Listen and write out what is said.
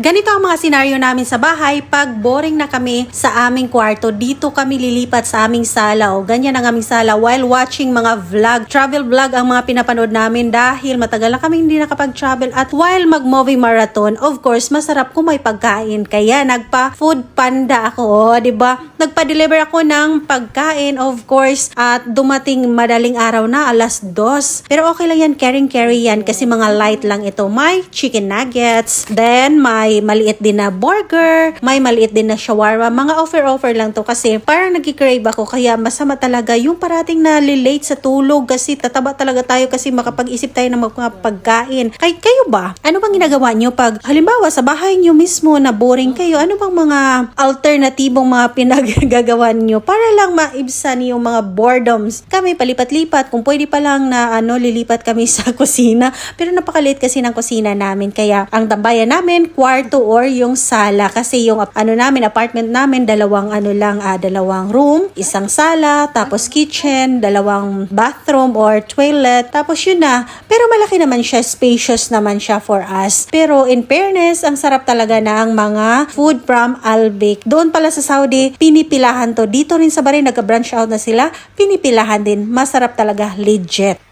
Ganito ang mga senaryo namin sa bahay pag boring na kami sa aming kwarto. Dito kami lilipat sa aming sala o ganyan ang aming sala while watching mga vlog. Travel vlog ang mga pinapanood namin dahil matagal na kami hindi nakapag-travel at while mag-movie marathon, of course, masarap kung may pagkain. Kaya nagpa food panda ako, o, ba? Nagpa-deliver ako ng pagkain, of course, at dumating madaling araw na alas dos. Pero okay lang yan, caring carry yan kasi mga light lang ito. May chicken nuggets, then may maliit din na burger, may maliit din na shawarma. Mga offer-offer lang to kasi parang nagkikrave ako kaya masama talaga yung parating na late sa tulog kasi tataba talaga tayo kasi makapag-isip tayo ng mga pagkain. Kay kayo ba? Ano bang ginagawa nyo pag halimbawa sa bahay nyo mismo na boring kayo? Ano bang mga alternatibong mga pinaggagawa nyo para lang maibsan yung mga boredoms? Kami palipat-lipat kung pwede pa lang na ano lilipat kami sa kusina pero napakaliit kasi ng kusina namin kaya ang tambayan namin kwarto or yung sala. Kasi yung ano namin apartment namin dalawang ano lang ah, dalawang room isang sala tapos kitchen dalawang bathroom or toilet tapos yun na. Pero malaki naman siya spacious naman siya for us. Pero in fairness ang sarap talaga na ang mga food from Albic. Doon pala sa Saudi pinipilahan to. Dito rin sa Bahrain nagka branch out na sila pinipilahan din. Masarap talaga legit